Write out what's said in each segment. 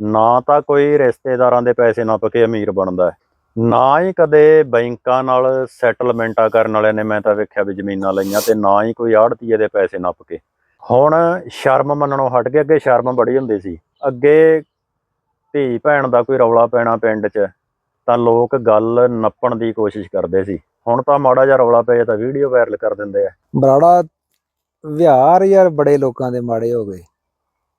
ਨਾ ਤਾਂ ਕੋਈ ਰਿਸ਼ਤੇਦਾਰਾਂ ਦੇ ਪੈਸੇ ਨੱਪ ਕੇ ਅਮੀਰ ਬਣਦਾ ਨਾ ਹੀ ਕਦੇ ਬੈਂਕਾਂ ਨਾਲ ਸੈਟਲਮੈਂਟਾਂ ਕਰਨ ਵਾਲਿਆਂ ਨੇ ਮੈਂ ਤਾਂ ਵੇਖਿਆ ਵੀ ਜ਼ਮੀਨਾਂ ਲਈਆਂ ਤੇ ਨਾ ਹੀ ਕੋਈ ਆੜਤੀਏ ਦੇ ਪੈਸੇ ਨੱਪ ਕੇ। ਹੁਣ ਸ਼ਰਮ ਮੰਨਣੋਂ ਹਟ ਕੇ ਅੱਗੇ ਸ਼ਰਮ ਬੜੀ ਹੁੰਦੀ ਸੀ। ਅੱਗੇ ਧੀ ਭੈਣ ਦਾ ਕੋਈ ਰੌਲਾ ਪੈਣਾ ਪਿੰਡ 'ਚ, ਤਾਂ ਲੋਕ ਗੱਲ ਨੱਪਣ ਦੀ ਕੋਸ਼ਿਸ਼ ਕਰਦੇ ਸੀ। ਹੁਣ ਤਾਂ ਮਾੜਾ ਜਿਹਾ ਰੌਲਾ ਪਏ ਤਾਂ ਵੀਡੀਓ ਵਾਇਰਲ ਕਰ ਦਿੰਦੇ ਆ। ਬਰਾੜਾ ਵਿਹਾਰ ਯਾਰ ਬੜੇ ਲੋਕਾਂ ਦੇ ਮਾੜੇ ਹੋ ਗਏ।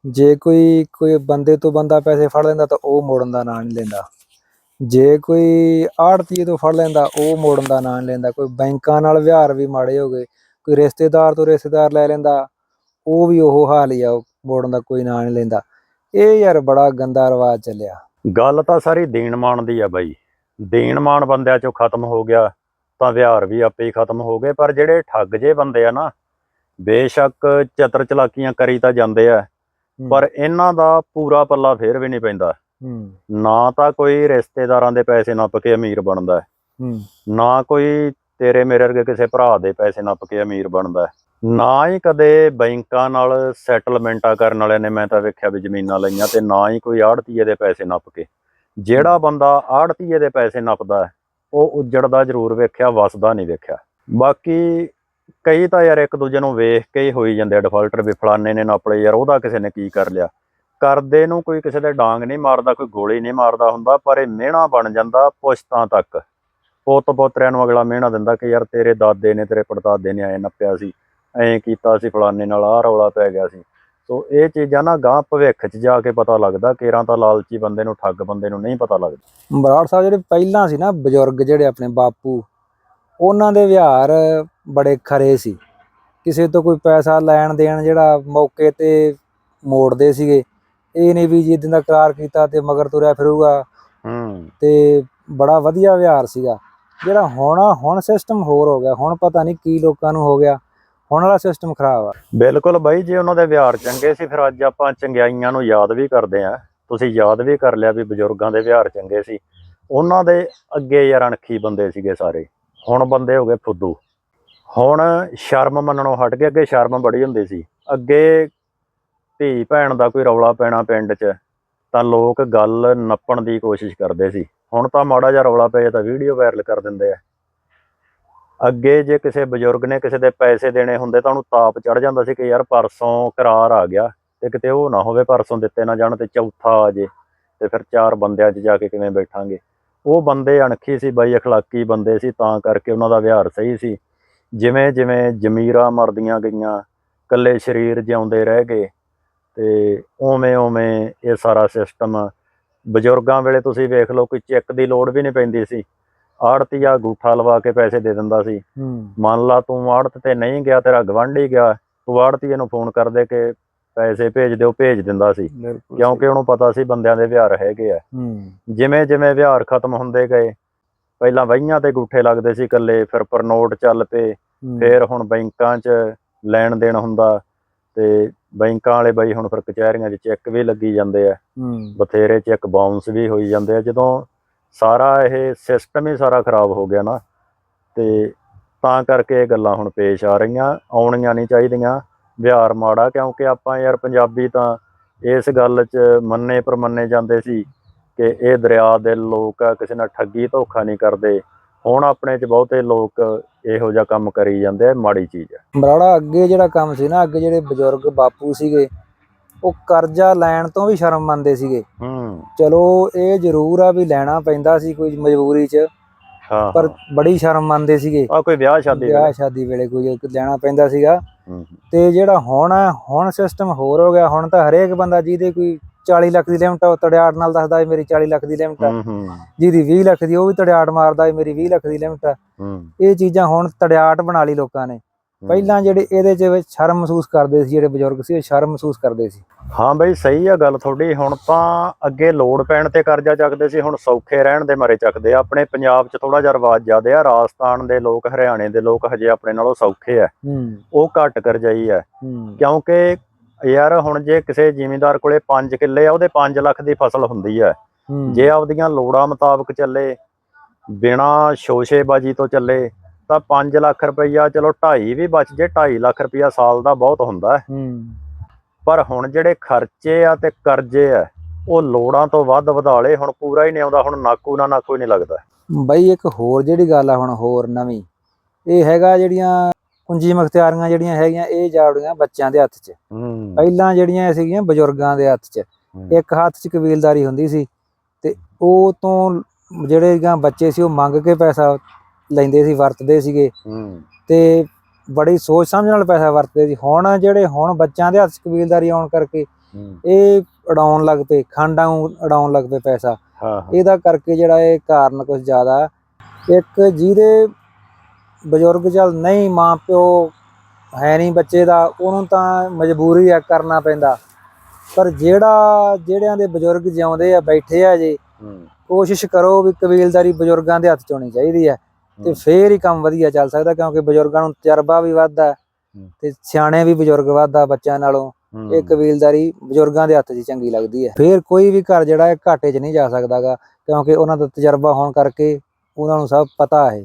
ਜੇ ਕੋਈ ਕੋਈ ਬੰਦੇ ਤੋਂ ਬੰਦਾ ਪੈਸੇ ਫੜ ਲੈਂਦਾ ਤਾਂ ਉਹ ਮੋੜਨ ਦਾ ਨਾਂ ਨਹੀਂ ਲੈਂਦਾ। ਜੇ ਕੋਈ ਆੜਤੀਏ ਤੋਂ ਫੜ ਲੈਂਦਾ, ਉਹ ਮੋੜਨ ਦਾ ਨਾਂ ਨਹੀਂ ਲੈਂਦਾ। ਕੋਈ ਬੈਂਕਾਂ ਨਾਲ ਵਿਹਾਰ ਵੀ ਮਾੜੇ ਹੋ ਗਏ, ਕੋਈ ਰਿਸ਼ਤੇਦਾਰ ਤੋਂ ਰਿਸ਼ਤੇਦਾਰ ਲੈ ਲੈਂਦਾ, ਉਹ ਵੀ ਉਹ ਹਾਲ ਹੀ ਆ ਮੋੜਨ ਦਾ ਕੋਈ ਨਾਂ ਨਹੀਂ ਲੈਂਦਾ। ਇਹ ਯਾਰ ਬੜਾ ਗੰਦਾ ਰਿਵਾਜ ਚੱਲਿਆ। ਗੱਲ ਤਾਂ ਸਾਰੀ ਦੇਣ ਮਾਣ ਦੀ ਆ ਬਾਈ। ਦੇਣ ਮਾਣ ਬੰਦਿਆਂ ਚੋਂ ਖਤਮ ਹੋ ਗਿਆ, ਤਾਂ ਵਿਹਾਰ ਵੀ ਆਪੇ ਹੀ ਖਤਮ ਹੋ ਗਏ, ਪਰ ਜਿਹੜੇ ਠੱਗ ਜੇ ਬੰਦੇ ਆ ਨਾ, ਬੇਸ਼ੱਕ ਚਤਰ ਚਲਾਕੀਆਂ ਕਰੀ ਤਾਂ ਜਾਂਦੇ ਆ। ਪਰ ਇਹਨਾਂ ਦਾ ਪੂਰਾ ਪੱਲਾ ਫੇਰ ਵੀ ਨਹੀਂ ਪੈਂਦਾ। ਹੂੰ। ਨਾ ਤਾਂ ਕੋਈ ਰਿਸ਼ਤੇਦਾਰਾਂ ਦੇ ਪੈਸੇ ਨੱਪ ਕੇ ਅਮੀਰ ਬਣਦਾ ਨਾ ਕੋਈ ਤੇਰੇ ਮੇਰੇ ਵਰਗੇ ਕਿਸੇ ਭਰਾ ਦੇ ਪੈਸੇ ਨੱਪ ਕੇ ਅਮੀਰ ਬਣਦਾ ਨਾ ਹੀ ਕਦੇ ਬੈਂਕਾਂ ਨਾਲ ਸੈਟਲਮੈਂਟਾਂ ਕਰਨ ਵਾਲਿਆਂ ਨੇ ਮੈਂ ਤਾਂ ਵੇਖਿਆ ਵੀ ਜ਼ਮੀਨਾਂ ਲਈਆਂ ਤੇ ਨਾ ਹੀ ਕੋਈ ਆੜਤੀਏ ਦੇ ਪੈਸੇ ਨੱਪ ਕੇ। ਜਿਹੜਾ ਬੰਦਾ ਆੜਤੀਏ ਦੇ ਪੈਸੇ ਨੱਪਦਾ ਉਹ ਉੱਜੜਦਾ ਜ਼ਰੂਰ ਵੇਖਿਆ ਵਸਦਾ ਨਹੀਂ ਵੇਖਿਆ। ਬਾਕੀ ਕਈ ਤਾਂ ਯਾਰ ਇੱਕ ਦੂਜੇ ਨੂੰ ਵੇਖ ਕੇ ਹੀ ਹੋਈ ਜਾਂਦੇ ਆ ਡਿਫਾਲਟਰ ਵੀ ਫਲਾਣੇ ਨੇ ਨੱਪ ਯਾਰ ਉਹਦਾ ਕਿਸੇ ਨੇ ਕੀ ਕਰ ਲਿਆ। ਕਰਦੇ ਨੂੰ ਕੋਈ ਕਿਸੇ ਦੇ ਡਾਂਗ ਨਹੀਂ ਮਾਰਦਾ, ਕੋਈ ਗੋਲੀ ਨਹੀਂ ਮਾਰਦਾ ਹੁੰਦਾ, ਪਰ ਇਹ ਮਿਹਣਾ ਬਣ ਜਾਂਦਾ ਪੁਸ਼ਤਾਂ ਤੱਕ। ਪੁੱਤ ਪੋਤਰਿਆਂ ਨੂੰ ਅਗਲਾ ਮਿਹਣਾ ਦਿੰਦਾ ਕਿ ਯਾਰ ਤੇਰੇ ਦਾਦੇ ਨੇ, ਤੇਰੇ ਪੜਦਾਦੇ ਨੇ ਐ ਨੱਪਿਆ ਸੀ, ਐਂ ਕੀਤਾ ਸੀ ਫਲਾਣੇ ਨਾਲ, ਆਹ ਰੌਲਾ ਪੈ ਗਿਆ ਸੀ। ਸੋ ਇਹ ਚੀਜ਼ਾਂ ਨਾ ਗਾਂ ਭਵਿੱਖ 'ਚ ਜਾ ਕੇ ਪਤਾ ਲੱਗਦਾ, ਕੇਰਾਂ ਤਾਂ ਲਾਲਚੀ ਬੰਦੇ ਨੂੰ, ਠੱਗ ਬੰਦੇ ਨੂੰ ਨਹੀਂ ਪਤਾ ਲੱਗਦਾ। ਬਰਾੜ ਸਾਹਿਬ ਜਿਹੜੇ ਪਹਿਲਾਂ ਸੀ ਨਾ ਬਜ਼ੁਰਗ ਜਿਹੜੇ ਆਪਣੇ ਬਾਪੂ ਉਹਨਾਂ ਦੇ ਵਿਹਾਰ ਬੜੇ ਖਰੇ ਸੀ। ਕਿਸੇ ਤੋਂ ਕੋਈ ਪੈਸਾ ਲੈਣ ਦੇਣ ਜਿਹੜਾ ਮੌਕੇ ਤੇ ਮੋੜਦੇ ਸੀਗੇ ਇਹ ਨਹੀਂ ਵੀ ਜਿੱਦਾਂ ਦਾ ਕਰਾਰ ਕੀਤਾ ਤੇ ਮਗਰ ਤੁਰਿਆ ਫਿਰੂਗਾ। ਹੂੰ। ਤੇ ਬੜਾ ਵਧੀਆ ਵਿਹਾਰ ਸੀਗਾ। ਜਿਹੜਾ ਹੁਣ ਹੁਣ ਸਿਸਟਮ ਹੋਰ ਹੋ ਗਿਆ। ਹੁਣ ਪਤਾ ਨਹੀਂ ਕੀ ਲੋਕਾਂ ਨੂੰ ਹੋ ਗਿਆ। ਹੁਣ ਵਾਲਾ ਸਿਸਟਮ ਖਰਾਬ ਆ। ਬਿਲਕੁਲ ਬਾਈ ਜੇ ਉਹਨਾਂ ਦੇ ਵਿਹਾਰ ਚੰਗੇ ਸੀ ਫਿਰ ਅੱਜ ਆਪਾਂ ਚੰਗਿਆਈਆਂ ਨੂੰ ਯਾਦ ਵੀ ਕਰਦੇ ਆਂ ਤੁਸੀਂ ਯਾਦ ਵੀ ਕਰ ਲਿਆ ਵੀ ਬਜ਼ੁਰਗਾਂ ਦੇ ਵਿਹਾਰ ਚੰਗੇ ਸੀ। ਉਹਨਾਂ ਦੇ ਅੱਗੇ ਯਾਰ ਅਣਖੀ ਬੰਦੇ ਸੀਗੇ ਸਾਰੇ। ਹੁਣ ਬੰਦੇ ਹੋ ਗਏ ਫੁੱਦੂ। ਹੁਣ ਸ਼ਰਮ ਮੰਨਣੋਂ ਹਟ ਕੇ ਅੱਗੇ ਸ਼ਰਮ ਬੜੀ ਹੁੰਦੀ ਸੀ। ਅੱਗੇ ਧੀ ਭੈਣ ਦਾ ਕੋਈ ਰੌਲਾ ਪੈਣਾ ਪਿੰਡ 'ਚ, ਤਾਂ ਲੋਕ ਗੱਲ ਨੱਪਣ ਦੀ ਕੋਸ਼ਿਸ਼ ਕਰਦੇ ਸੀ। ਹੁਣ ਤਾਂ ਮਾੜਾ ਜਿਹਾ ਰੌਲਾ ਪੈ ਪਏ ਤਾਂ ਵੀਡੀਓ ਵਾਇਰਲ ਕਰ ਦਿੰਦੇ ਆ। ਅੱਗੇ ਜੇ ਕਿਸੇ ਬਜ਼ੁਰਗ ਨੇ ਕਿਸੇ ਦੇ ਪੈਸੇ ਦੇਣੇ ਹੁੰਦੇ ਤਾਂ ਉਹਨੂੰ ਤਾਪ ਚੜ ਜਾਂਦਾ ਸੀ ਕਿ ਯਾਰ ਪਰਸੋਂ ਕਰਾਰ ਆ ਗਿਆ ਤੇ ਕਿਤੇ ਉਹ ਨਾ ਹੋਵੇ, ਪਰਸੋਂ ਦਿੱਤੇ ਨਾ ਜਾਣ ਤੇ ਚੌਥਾ ਆ ਜੇ ਤੇ ਫਿਰ ਚਾਰ ਬੰਦਿਆਂ 'ਚ ਜਾ ਕੇ ਕਿਵੇਂ ਬੈਠਾਂਗੇ। ਉਹ ਬੰਦੇ ਅਣਖੀ ਸੀ ਬਾਈ ਅਖਲਾਕੀ ਬੰਦੇ ਸੀ ਤਾਂ ਕਰਕੇ ਉਹਨਾਂ ਦਾ ਵਿਹਾਰ ਸਹੀ ਸੀ। ਜਿਵੇਂ ਜਿਵੇਂ ਜ਼ਮੀਰਾਂ ਮਰਦੀਆਂ ਗਈਆਂ ਕੱਲੇ ਸਰੀਰ ਜਿਉਂਦੇ ਰਹਿ ਗਏ ਤੇ ਉਵੇਂ ਉਵੇਂ ਇਹ ਸਾਰਾ ਸਿਸਟਮ ਬਜ਼ੁਰਗਾਂ ਵੇਲੇ ਤੁਸੀਂ ਵੇਖ ਲਓ ਕੋਈ ਚੈੱਕ ਦੀ ਲੋੜ ਵੀ ਨਹੀਂ ਪੈਂਦੀ ਸੀ। ਆੜਤੀਆ ਗੂਠਾ ਲਵਾ ਕੇ ਪੈਸੇ ਦੇ ਦਿੰਦਾ ਸੀ। ਮੰਨ ਲਾ ਤੂੰ ਆੜਤ ਤੇ ਨਹੀਂ ਗਿਆ ਤੇਰਾ ਗਵਾਂਢੀ ਗਿਆ ਤੂੰ ਆੜਤੀਏ ਨੂੰ ਫੋਨ ਕਰ ਦੇ ਕਿ ਪੈਸੇ ਭੇਜ ਦਿਓ ਭੇਜ ਦਿੰਦਾ ਸੀ। ਕਿਉਂਕਿ ਉਹਨੂੰ ਪਤਾ ਸੀ ਬੰਦਿਆਂ ਦੇ ਵਿਹਾਰ ਹੈਗੇ ਆ। ਜਿਵੇਂ ਜਿਵੇਂ ਵਿਹਾਰ ਖਤਮ ਹੁੰਦੇ ਗਏ ਪਹਿਲਾਂ ਵਹੀਆਂ ਤੇ ਗੂਠੇ ਲੱਗਦੇ ਸੀ ਇਕੱਲੇ ਫਿਰ ਪਰਨੋਟ ਚੱਲ ਪਏ ਫਿਰ ਹੁਣ ਬੈਂਕਾਂ 'ਚ ਲੈਣ ਦੇਣ ਹੁੰਦਾ ਤੇ ਬੈਂਕਾਂ ਵਾਲੇ ਬਾਈ ਹੁਣ ਫਿਰ ਕਚਹਿਰੀਆਂ 'ਚ ਚੈੱਕ ਵੀ ਲੱਗੀ ਜਾਂਦੇ ਆ। ਬਥੇਰੇ ਚੈੱਕ ਬਾਉਂਸ ਵੀ ਹੋਈ ਜਾਂਦੇ ਆ। ਜਦੋਂ ਸਾਰਾ ਇਹ ਸਿਸਟਮ ਹੀ ਸਾਰਾ ਖਰਾਬ ਹੋ ਗਿਆ ਨਾ ਤੇ ਤਾਂ ਕਰਕੇ ਇਹ ਗੱਲਾਂ ਹੁਣ ਪੇਸ਼ ਆ ਰਹੀਆਂ ਆਉਣੀਆਂ ਨਹੀਂ ਚਾਹੀਦੀਆਂ। ਵਿਹਾਰ ਮਾੜਾ ਕਿਉਂਕਿ ਆਪਾਂ ਯਾਰ ਪੰਜਾਬੀ ਤਾਂ ਇਸ ਗੱਲ 'ਚ ਮੰਨੇ ਪਰਮੰਨੇ ਜਾਂਦੇ ਸੀ ਕਿ ਇਹ ਦਰਿਆ ਦੇ ਲੋਕ ਆ ਕਿਸੇ ਨਾਲ ਠੱਗੀ ਧੋਖਾ ਨਹੀਂ ਕਰਦੇ। ਹੁਣ ਆਪਣੇ 'ਚ ਬਹੁਤੇ ਲੋਕ ਇਹੋ ਜਿਹਾ ਕੰਮ ਕਰੀ ਜਾਂਦੇ ਆ ਮਾੜੀ ਚੀਜ਼ ਹੈ ਬਰਾੜਾ ਅੱਗੇ ਜਿਹੜਾ ਕੰਮ ਸੀ ਨਾ ਅੱਗੇ ਜਿਹੜੇ ਬਜ਼ੁਰਗ ਬਾਪੂ ਸੀਗੇ ਉਹ ਕਰਜ਼ਾ ਲੈਣ ਤੋਂ ਵੀ ਸ਼ਰਮ ਮੰਨਦੇ ਸੀਗੇ। ਹੂੰ। ਚਲੋ ਇਹ ਜ਼ਰੂਰ ਆ ਵੀ ਲੈਣਾ ਪੈਂਦਾ ਸੀ ਕੋਈ ਮਜਬੂਰੀ 'ਚ ਹਾਂ। ਪਰ ਬੜੀ ਸ਼ਰਮ ਮੰਨਦੇ ਸੀਗੇ। ਆ ਕੋਈ ਵਿਆਹ ਸ਼ਾਦੀ ਵਿਆਹ ਸ਼ਾਦੀ ਵੇਲੇ ਕੋਈ ਲੈਣਾ ਪੈਂਦਾ ਸੀਗਾ। ਤੇ ਜਿਹੜਾ ਹੁਣ ਆ ਹੁਣ ਸਿਸਟਮ ਹੋਰ ਹੋ ਗਿਆ ਹੁਣ ਤਾਂ ਹਰੇਕ ਬੰਦਾ ਜਿਹਦੇ ਕੋਈ 40 ਲੱਖ ਦੀ ਲਿਮਟ ਆ ਉਹ ਤੜਿਆੜ ਨਾਲ ਦੱਸਦਾ ਮੇਰੀ 40 ਲੱਖ ਦੀ ਲਿਮਟ ਆ। ਹੂੰ ਹੂੰ। ਜਿਹਦੀ 20 ਲੱਖ ਦੀ ਉਹ ਵੀ ਤੜਿਆੜ ਮਾਰਦਾ ਮੇਰੀ 20 ਲੱਖ ਦੀ ਲਿਮਟ ਆ। ਹੂੰ। ਇਹ ਚੀਜ਼ਾਂ ਹੁਣ ਤੜਿਆੜ ਬਣਾ ਲਈ ਲੋਕਾਂ ਨੇ। ਪਹਿਲਾਂ ਜਿਹੜੇ ਇਹਦੇ 'ਚ ਸ਼ਰਮ ਮਹਿਸੂਸ ਕਰਦੇ ਸੀ ਜਿਹੜੇ ਬਜ਼ੁਰਗ ਸੀ ਉਹ ਸ਼ਰਮ ਮਹਿਸੂਸ ਕਰਦੇ ਸੀ। ਹਾਂ ਬਈ ਸਹੀ ਆ ਗੱਲ ਤੁਹਾਡੀ। ਹੁਣ ਤਾਂ ਅੱਗੇ ਲੋੜ ਪੈਣ ਤੇ ਕਰਜ਼ਾ ਚੱਕਦੇ ਸੀ ਹੁਣ ਸੌਖੇ ਰਹਿਣ ਦੇ ਮਾਰੇ ਚੱਕਦੇ ਆ। ਆਪਣੇ ਪੰਜਾਬ 'ਚ ਥੋੜਾ ਜਿਹਾ ਰਿਵਾਜ ਜ਼ਿਆਦੇ ਆ। ਰਾਜਸਥਾਨ ਦੇ ਲੋਕ ਹਰਿਆਣੇ ਦੇ ਲੋਕ ਹਜੇ ਆਪਣੇ ਨਾਲੋਂ ਸੌਖੇ ਆ। ਉਹ ਘੱਟ ਕਰਜਾਈ ਆ। ਕਿਉਂਕਿ ਯਾਰ ਹੁਣ ਜੇ ਕਿਸੇ ਜ਼ਿਮੀਂਦਾਰ ਕੋਲੇ 5 ਕਿੱਲੇ ਆ ਉਹਦੇ 5 ਲੱਖ ਦੀ ਫਸਲ ਹੁੰਦੀ ਆ। ਜੇ ਆਪਦੀਆਂ ਲੋੜਾਂ ਮੁਤਾਬਕ ਚੱਲੇ ਬਿਨਾ ਸ਼ੋਸ਼ੇਬਾਜੀ ਤੋਂ ਚੱਲੇ ਤਾਂ 5 ਲੱਖ ਰੁਪਈਆ ਚਲੋ 2.5 ਵੀ ਬਚ ਜੇ 2.5 ਲੱਖ ਰੁਪਈਆ ਸਾਲ ਦਾ ਬਹੁਤ ਹੁੰਦਾ ਹੈ। ਹੂੰ। ਪਰ ਹੁਣ ਜਿਹੜੇ ਖਰਚੇ ਆ ਤੇ ਕਰਜ਼ੇ ਆ ਉਹ ਲੋੜਾਂ ਤੋਂ ਵੱਧ ਵਧਾ ਲਏ ਹੁਣ ਪੂਰਾ ਹੀ ਨਹੀਂ ਆਉਂਦਾ ਹੁਣ ਨਾਕੂ ਨਾ ਨਾਕੂ ਨਹੀਂ ਲੱਗਦਾ। ਬਈ ਇੱਕ ਹੋਰ ਜਿਹੜੀ ਗੱਲ ਆ ਹੁਣ ਹੋਰ ਨਵੀਂ ਇਹ ਹੈਗਾ ਜਿਹੜੀਆਂ ਕੁੰਜੀ ਮਖਤਿਆਰੀਆਂ ਜਿਹੜੀਆਂ ਹੈਗੀਆਂ ਇਹ ਜਾੜੀਆਂ ਬੱਚਿਆਂ ਦੇ ਹੱਥ 'ਚ। ਪਹਿਲਾਂ ਜਿਹੜੀਆਂ ਸੀਗੀਆਂ ਬਜ਼ੁਰਗਾਂ ਦੇ ਹੱਥ 'ਚ। ਇੱਕ ਹੱਥ 'ਚ ਕਬੀਲਦਾਰੀ ਹੁੰਦੀ ਸੀ ਤੇ ਉਹ ਤੋਂ ਜਿਹੜੇ ਬੱਚੇ ਸੀ ਉਹ ਮੰਗ ਕੇ ਪੈਸਾ ਲੈਂਦੇ ਸੀ ਵਰਤਦੇ ਸੀਗੇ। ਹੂੰ। ਤੇ ਬੜੀ ਸੋਚ ਸਮਝ ਨਾਲ ਪੈਸਾ ਵਰਤਦੇ ਸੀ। ਹੁਣ ਜਿਹੜੇ ਹੁਣ ਬੱਚਿਆਂ ਦੇ ਹੱਥ ਕਬੀਲਦਾਰੀ ਆਉਣ ਕਰਕੇ ਇਹ ਉਡਾਉਣ ਲੱਗ ਪਏ ਖਾਂਡਾਂ ਨੂੰ ਉਡਾਉਣ ਲੱਗ ਪਏ ਪੈਸਾ। ਇਹਦਾ ਕਰਕੇ ਜਿਹੜਾ ਇਹ ਕਾਰਨ ਕੁਝ ਜ਼ਿਆਦਾ। ਇੱਕ ਜਿਹਦੇ ਬਜ਼ੁਰਗ ਚੱਲ ਨਹੀਂ ਮਾਂ ਪਿਓ ਹੈ ਨਹੀਂ ਬੱਚੇ ਦਾ ਉਹਨੂੰ ਤਾਂ ਮਜਬੂਰੀ ਆ ਕਰਨਾ ਪੈਂਦਾ। ਪਰ ਜਿਹੜਾ ਜਿਹੜਿਆਂ ਦੇ ਬਜ਼ੁਰਗ ਜਿਉਂਦੇ ਆ ਬੈਠੇ ਆ ਜੀ ਕੋਸ਼ਿਸ਼ ਕਰੋ ਵੀ ਕਬੀਲਦਾਰੀ ਬਜ਼ੁਰਗਾਂ ਦੇ ਹੱਥ 'ਚ ਹੋਣੀ ਚਾਹੀਦੀ ਹੈ। ਤੇ। ਫੇਰ ਹੀ ਕੰਮ ਵਧੀਆ ਚੱਲ ਸਕਦਾ ਕਿਉਂਕਿ ਬਜ਼ੁਰਗਾਂ ਨੂੰ ਤਜਰਬਾ ਵੀ ਵੱਧਦਾ। ਤੇ ਸਿਆਣੇ ਵੀ ਬਜ਼ੁਰਗ ਵੱਧਦਾ ਬੱਚਿਆਂ ਨਾਲੋਂ। ਇਹ ਕਬੀਲਦਾਰੀ ਬਜ਼ੁਰਗਾਂ ਦੇ ਹੱਥ 'ਚ ਚੰਗੀ ਲੱਗਦੀ ਹੈ ਫੇਰ ਕੋਈ ਵੀ ਘਰ ਜਿਹੜਾ ਹੈ ਘਾਟੇ 'ਚ ਨਹੀਂ ਜਾ ਸਕਦਾਗਾ ਕਿਉਂਕਿ ਉਹਨਾਂ ਦਾ ਤਜਰਬਾ ਹੋਣ ਕਰਕੇ ਉਹਨਾਂ ਨੂੰ ਸਭ ਪਤਾ ਹੈ